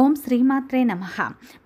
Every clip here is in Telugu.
ఓం శ్రీమాత్రే నమ.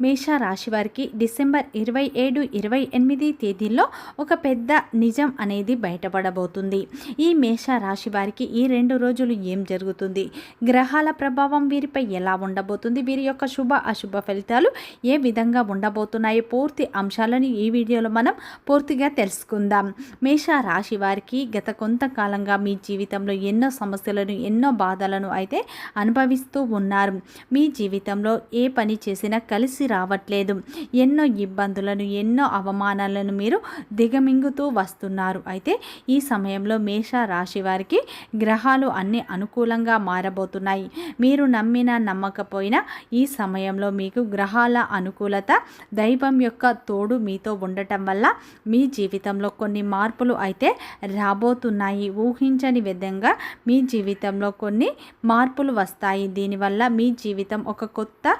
మేష రాశి వారికి డిసెంబర్ ఇరవై ఏడు ఇరవై ఎనిమిది తేదీల్లో ఒక పెద్ద నిజం అనేది బయటపడబోతుంది. ఈ మేష రాశి వారికి ఈ రెండు రోజులు ఏం జరుగుతుంది? గ్రహాల ప్రభావం వీరిపై ఎలా ఉండబోతుంది? వీరి యొక్క శుభ అశుభ ఫలితాలు ఏ విధంగా ఉండబోతున్నాయి పూర్తి అంశాలను ఈ వీడియోలో మనం పూర్తిగా తెలుసుకుందాం. మేష రాశి వారికి గత కొంతకాలంగా మీ జీవితంలో ఎన్నో సమస్యలను ఎన్నో బాధలను అయితే అనుభవిస్తూ ఉన్నారు. మీ జీవితం జీవితంలో ఏ పని చేసినా కలిసి రావట్లేదు. ఎన్నో ఇబ్బందులను ఎన్నో అవమానాలను మీరు దిగమింగుతూ వస్తున్నారు. అయితే ఈ సమయంలో మేష రాశి వారికి గ్రహాలు అన్ని అనుకూలంగా మారబోతున్నాయి. మీరు నమ్మినా నమ్మకపోయినా ఈ సమయంలో మీకు గ్రహాల అనుకూలత దైవం యొక్క తోడు మీతో ఉండటం వల్ల మీ జీవితంలో కొన్ని మార్పులు అయితే రాబోతున్నాయి. ఊహించని విధంగా మీ జీవితంలో కొన్ని మార్పులు వస్తాయి. దీనివల్ల మీ జీవితం ఒక కొత్త కొత్త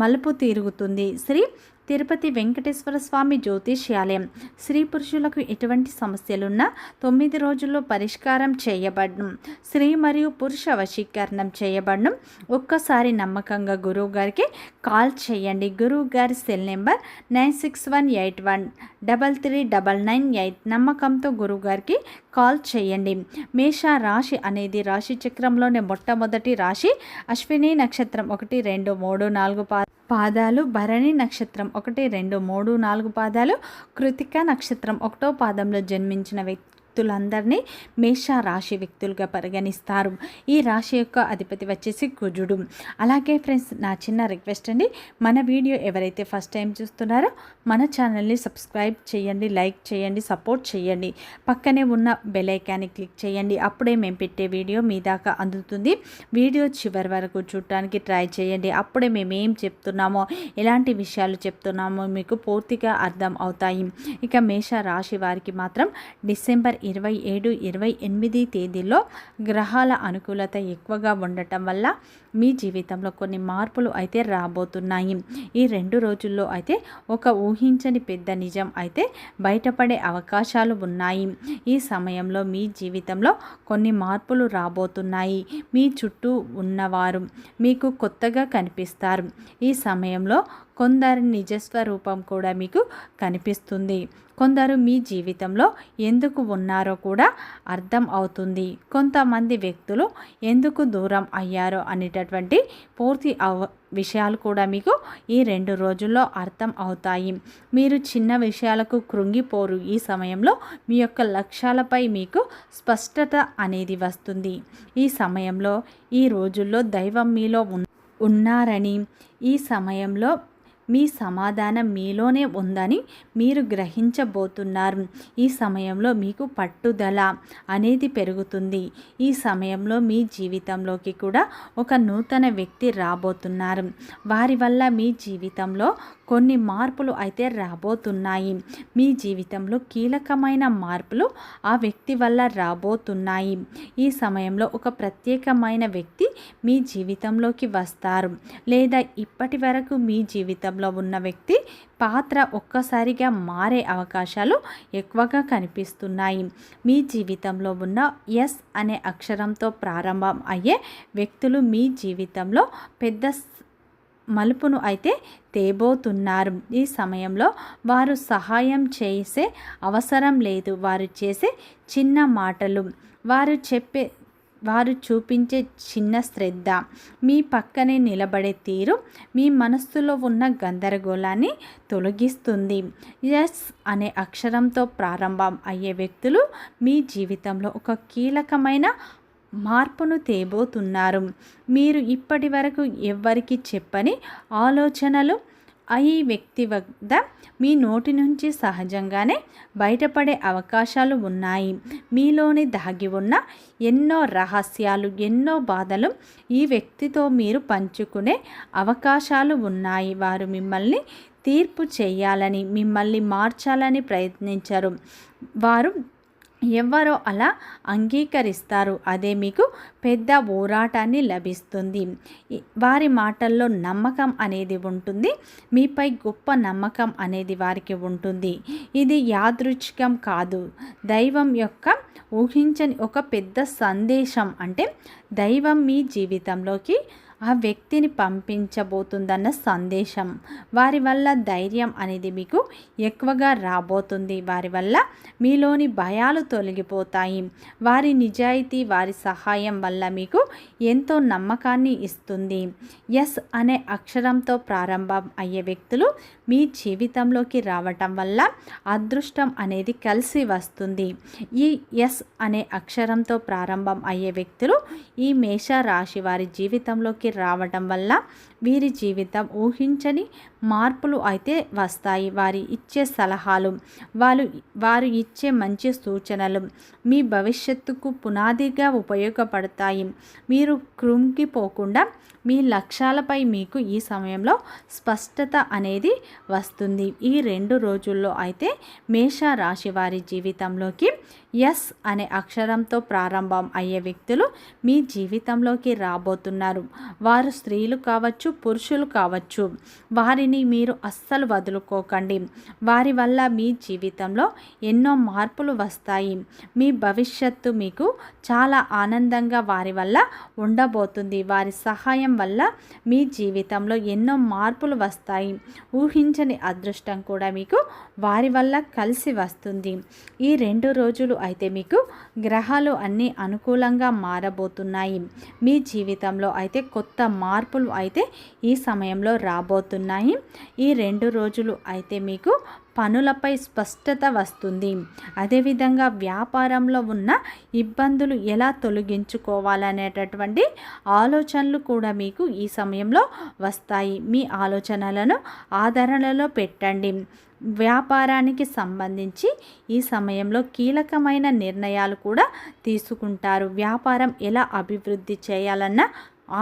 మలుపు తిరుగుతుంది. శ్రీ తిరుపతి వెంకటేశ్వర స్వామి జ్యోతిష్యాలయం. స్త్రీ పురుషులకు ఎటువంటి సమస్యలున్నా తొమ్మిది రోజుల్లో పరిష్కారం చేయబడడం స్త్రీ మరియు పురుష వశీకరణం చేయబడడం ఒక్కసారి నమ్మకంగా గురువు గారికి కాల్ చేయండి. గురువు గారి cell number nine six one eight one double three double nine eight నమ్మకంతో గురువు గారికి కాల్ చేయండి. మేష రాశి అనేది రాశి చక్రంలోనే మొట్టమొదటి రాశి. అశ్విని నక్షత్రం ఒకటి రెండు మూడు నాలుగు పా పాదాలు. భరణి నక్షత్రం ఒకటి రెండు మూడు నాలుగు పాదాలు. కృతిక నక్షత్రం ఒకటో పాదంలో జన్మించిన వ్యక్తి వ్యక్తులందరినీ మేష రాశి వ్యక్తులుగా పరిగణిస్తారు. ఈ రాశి యొక్క అధిపతి వచ్చేసి కుజుడు. అలాగే ఫ్రెండ్స్ నా చిన్న రిక్వెస్ట్ అండి మన వీడియో ఎవరైతే ఫస్ట్ టైం చూస్తున్నారో మన ఛానల్ని సబ్స్క్రైబ్ చేయండి లైక్ చేయండి సపోర్ట్ చేయండి. పక్కనే ఉన్న బెలైకాన్ని క్లిక్ చేయండి. అప్పుడే మేము పెట్టే వీడియో మీ దాకా అందుతుంది. వీడియో చివరి వరకు చూడటానికి ట్రై చేయండి. అప్పుడే మేము ఏం చెప్తున్నామో ఎలాంటి విషయాలు చెప్తున్నామో మీకు పూర్తిగా అర్థం అవుతాయి. ఇక మేష రాశి వారికి మాత్రం డిసెంబర్ ఇరవై ఏడు ఇరవై ఎనిమిది తేదీల్లో గ్రహాల అనుకూలత ఎక్కువగా ఉండటం వల్ల మీ జీవితంలో కొన్ని మార్పులు అయితే రాబోతున్నాయి. ఈ రెండు రోజుల్లో అయితే ఒక ఊహించని పెద్ద నిజం అయితే బయటపడే అవకాశాలు ఉన్నాయి. ఈ సమయంలో మీ జీవితంలో కొన్ని మార్పులు రాబోతున్నాయి. మీ చుట్టూ ఉన్నవారు మీకు కొత్తగా కనిపిస్తారు. ఈ సమయంలో కొందరి నిజస్వరూపం కూడా మీకు కనిపిస్తుంది. కొందరు మీ జీవితంలో ఎందుకు ఉన్నారో కూడా అర్థం అవుతుంది. కొంతమంది వ్యక్తులు ఎందుకు దూరం అయ్యారో అనేటటువంటి పూర్తి అవ విషయాలు కూడా మీకు ఈ రెండు రోజుల్లో అర్థం అవుతాయి. మీరు చిన్న విషయాలకు కృంగిపోరు. ఈ సమయంలో మీ యొక్క లక్ష్యాలపై మీకు స్పష్టత అనేది వస్తుంది. ఈ సమయంలో ఈ రోజుల్లో దైవం మీలో ఉన్నారని ఈ సమయంలో మీ సమాధానం మీలోనే ఉందని మీరు గ్రహించబోతున్నారు. ఈ సమయంలో మీకు పట్టుదల అనేది పెరుగుతుంది. ఈ సమయంలో మీ జీవితంలోకి కూడా ఒక నూతన వ్యక్తి రాబోతున్నారు. వారి వల్ల మీ జీవితంలో కొన్ని మార్పులు అయితే రాబోతున్నాయి. మీ జీవితంలో కీలకమైన మార్పులు ఆ వ్యక్తి వల్ల రాబోతున్నాయి. ఈ సమయంలో ఒక ప్రత్యేకమైన వ్యక్తి మీ జీవితంలోకి వస్తారు. లేదా ఇప్పటి వరకు మీ జీవితంలో ఉన్న వ్యక్తి పాత్ర ఒక్కసారిగా మారే అవకాశాలు ఎక్కువగా కనిపిస్తున్నాయి. మీ జీవితంలో ఉన్న ఎస్ అనే అక్షరంతో ప్రారంభం అయ్యే వ్యక్తులు మీ జీవితంలో పెద్ద మలుపును అయితే తేబోతున్నారు. ఈ సమయంలో వారు సహాయం చేసే అవసరం లేదు. వారు చేసే చిన్న మాటలు వారు చెప్పే వారు చూపించే చిన్న శ్రద్ధ మీ పక్కనే నిలబడే తీరు మీ మనస్సులో ఉన్న గందరగోళాన్ని తొలగిస్తుంది. ఎస్ అనే అక్షరంతో ప్రారంభం అయ్యే వ్యక్తులు మీ జీవితంలో ఒక కీలకమైన మార్పును తేబోతున్నారు. మీరు ఇప్పటి వరకు ఎవ్వరికి చెప్పని ఆలోచనలు ఈ వ్యక్తి వద్ద మీ నోటి నుంచి సహజంగానే బయటపడే అవకాశాలు ఉన్నాయి. మీలోని దాగి ఉన్న ఎన్నో రహస్యాలు ఎన్నో బాధలు ఈ వ్యక్తితో మీరు పంచుకునే అవకాశాలు ఉన్నాయి. వారు మిమ్మల్ని తీర్పు చేయాలని మిమ్మల్ని మార్చాలని ప్రయత్నించరు. వారు ఎవరో అలా అంగీకరిస్తారు. అదే మీకు పెద్ద పోరాటాన్ని లభిస్తుంది. వారి మాటల్లో నమ్మకం అనేది ఉంటుంది. మీపై గొప్ప నమ్మకం అనేది వారికి ఉంటుంది. ఇది యాదృచ్ఛికం కాదు. దైవం యొక్క ఊహించని ఒక పెద్ద సందేశం అంటే దైవం మీ జీవితంలోకి ఆ వ్యక్తిని పంపించబోతుందన్న సందేశం. వారి వల్ల ధైర్యం అనేది మీకు ఎక్కువగా రాబోతుంది. వారి వల్ల మీలోని భయాలు తొలగిపోతాయి. వారి నిజాయితీ వారి సహాయం వల్ల మీకు ఎంతో నమ్మకాన్ని ఇస్తుంది. ఎస్ అనే అక్షరంతో ప్రారంభం అయ్యే వ్యక్తులు మీ జీవితంలోకి రావటం వల్ల అదృష్టం అనేది కలిసి వస్తుంది. ఈ ఎస్ అనే అక్షరంతో ప్రారంభం అయ్యే వ్యక్తులు ఈ మేష రాశి వారి జీవితంలోకి రావటం వల్ల వీరి జీవితం ఊహించని మార్పులు అయితే వస్తాయి. వారి ఇచ్చే సలహాలు వాళ్ళు వారు ఇచ్చే మంచి సూచనలు మీ భవిష్యత్తుకు పునాదిగా ఉపయోగపడతాయి. మీరు కృంగిపోకుండా మీ లక్ష్యాలపై మీకు ఈ సమయంలో స్పష్టత అనేది వస్తుంది. ఈ రెండు రోజుల్లో అయితే మేష రాశి వారి జీవితంలోకి ఎస్ అనే అక్షరంతో ప్రారంభం అయ్యే వ్యక్తులు మీ జీవితంలోకి రాబోతున్నారు. వారు స్త్రీలు కావచ్చు పురుషులు కావచ్చు వారి వారిని మీరు అస్సలు వదులుకోకండి. వారి వల్ల మీ జీవితంలో ఎన్నో మార్పులు వస్తాయి. మీ భవిష్యత్తు మీకు చాలా ఆనందంగా వారి వల్ల ఉండబోతుంది. వారి సహాయం వల్ల మీ జీవితంలో ఎన్నో మార్పులు వస్తాయి. ఊహించని అదృష్టం కూడా మీకు వారి వల్ల కలిసి వస్తుంది. ఈ రెండు రోజులు అయితే మీకు గ్రహాలు అన్నీ అనుకూలంగా మారబోతున్నాయి. మీ జీవితంలో అయితే కొత్త మార్పులు అయితే ఈ సమయంలో రాబోతున్నాయి. ఈ రెండు రోజులు అయితే మీకు పనులపై స్పష్టత వస్తుంది. అదేవిధంగా వ్యాపారంలో ఉన్న ఇబ్బందులు ఎలా తొలగించుకోవాలనేటటువంటి ఆలోచనలు కూడా మీకు ఈ సమయంలో వస్తాయి. మీ ఆలోచనలను ఆదరణలో పెట్టండి. వ్యాపారానికి సంబంధించి ఈ సమయంలో కీలకమైన నిర్ణయాలు కూడా తీసుకుంటారు. వ్యాపారం ఎలా అభివృద్ధి చేయాలన్న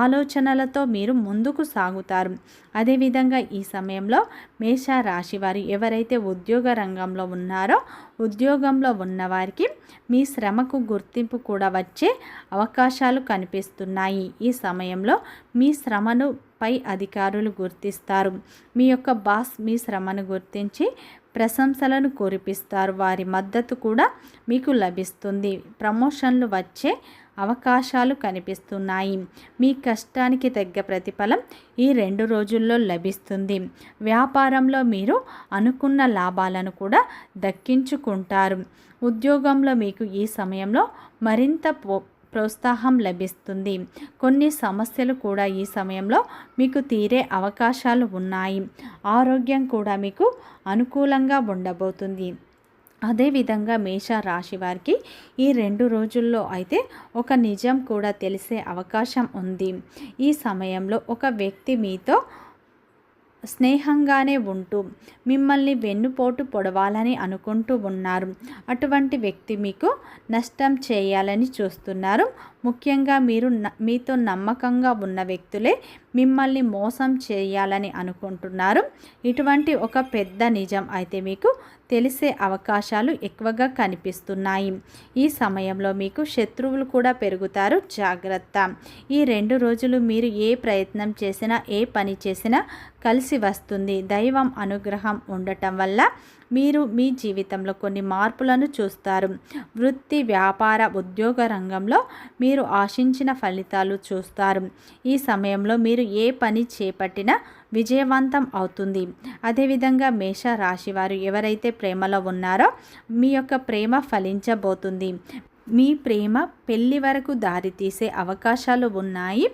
ఆలోచనలతో మీరు ముందుకు సాగుతారు. అదేవిధంగా ఈ సమయంలో మేషరాశి వారు ఎవరైతే ఉద్యోగ రంగంలో ఉన్నారో ఉద్యోగంలో ఉన్నవారికి మీ శ్రమకు గుర్తింపు కూడా వచ్చే అవకాశాలు కనిపిస్తున్నాయి. ఈ సమయంలో మీ శ్రమను పై అధికారులు గుర్తిస్తారు. మీ యొక్క బాస్ మీ శ్రమను గుర్తించి ప్రశంసలను కురిపిస్తారు. వారి మద్దతు కూడా మీకు లభిస్తుంది. ప్రమోషన్లు వచ్చే అవకాశాలు కనిపిస్తున్నాయి. మీ కష్టానికి తగ్గ ప్రతిఫలం ఈ రెండు రోజుల్లో లభిస్తుంది. వ్యాపారంలో మీరు అనుకున్న లాభాలను కూడా దక్కించుకుంటారు. ఉద్యోగంలో మీకు ఈ సమయంలో మరింత ప్రోత్సాహం లభిస్తుంది. కొన్ని సమస్యలు కూడా ఈ సమయంలో మీకు తీరే అవకాశాలు ఉన్నాయి. ఆరోగ్యం కూడా మీకు అనుకూలంగా ఉండబోతుంది. అదేవిధంగా మేష రాశి వారికి ఈ రెండు రోజుల్లో అయితే ఒక నిజం కూడా తెలిసే అవకాశం ఉంది. ఈ సమయంలో ఒక వ్యక్తి మీతో స్నేహంగానే ఉంటూ మిమ్మల్ని వెన్నుపోటు పొడవాలని అనుకుంటూ ఉన్నారు. అటువంటి వ్యక్తి మీకు నష్టం చేయాలని చూస్తున్నారు. ముఖ్యంగా మీరు మీతో నమ్మకంగా ఉన్న వ్యక్తులే మిమ్మల్ని మోసం చేయాలని అనుకుంటున్నారు. ఇటువంటి ఒక పెద్ద నిజం అయితే మీకు తెలిసే అవకాశాలు ఎక్కువగా కనిపిస్తున్నాయి. ఈ సమయంలో మీకు శత్రువులు కూడా పెరుగుతారు. జాగ్రత్త. ఈ రెండు రోజులు మీరు ఏ ప్రయత్నం చేసినా ఏ పని చేసినా కలిసి వస్తుంది. దైవం అనుగ్రహం ఉండటం వల్ల మీరు మీ జీవితంలో కొన్ని మార్పులను చూస్తారు. వృత్తి వ్యాపార ఉద్యోగ రంగంలో మీరు ఆశించిన ఫలితాలు చూస్తారు. ఈ సమయంలో మీరు ఏ పని చేపట్టినా విజయవంతం అవుతుంది. అదేవిధంగా మేష రాశి వారు ఎవరైతే ప్రేమలో ఉన్నారో మీ యొక్క ప్రేమ ఫలించబోతుంది. మీ ప్రేమ పెళ్ళి వరకు దారితీసే అవకాశాలు ఉన్నాయి.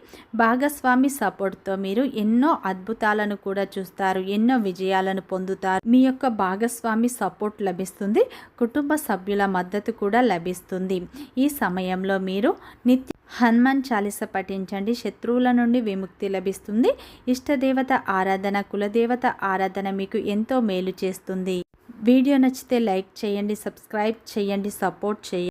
భాగస్వామి సపోర్ట్తో మీరు ఎన్నో అద్భుతాలను కూడా చూస్తారు ఎన్నో విజయాలను పొందుతారు. మీ యొక్క భాగస్వామి సపోర్ట్ లభిస్తుంది కుటుంబ సభ్యుల మద్దతు కూడా లభిస్తుంది. ఈ సమయంలో మీరు నిత్య హనుమాన్ చాలీస పఠించండి శత్రువుల నుండి విముక్తి లభిస్తుంది. ఇష్టదేవత ఆరాధన కులదేవత ఆరాధన మీకు ఎంతో మేలు చేస్తుంది. వీడియో నచ్చితే లైక్ చేయండి సబ్స్క్రైబ్ చేయండి సపోర్ట్ చేయండి.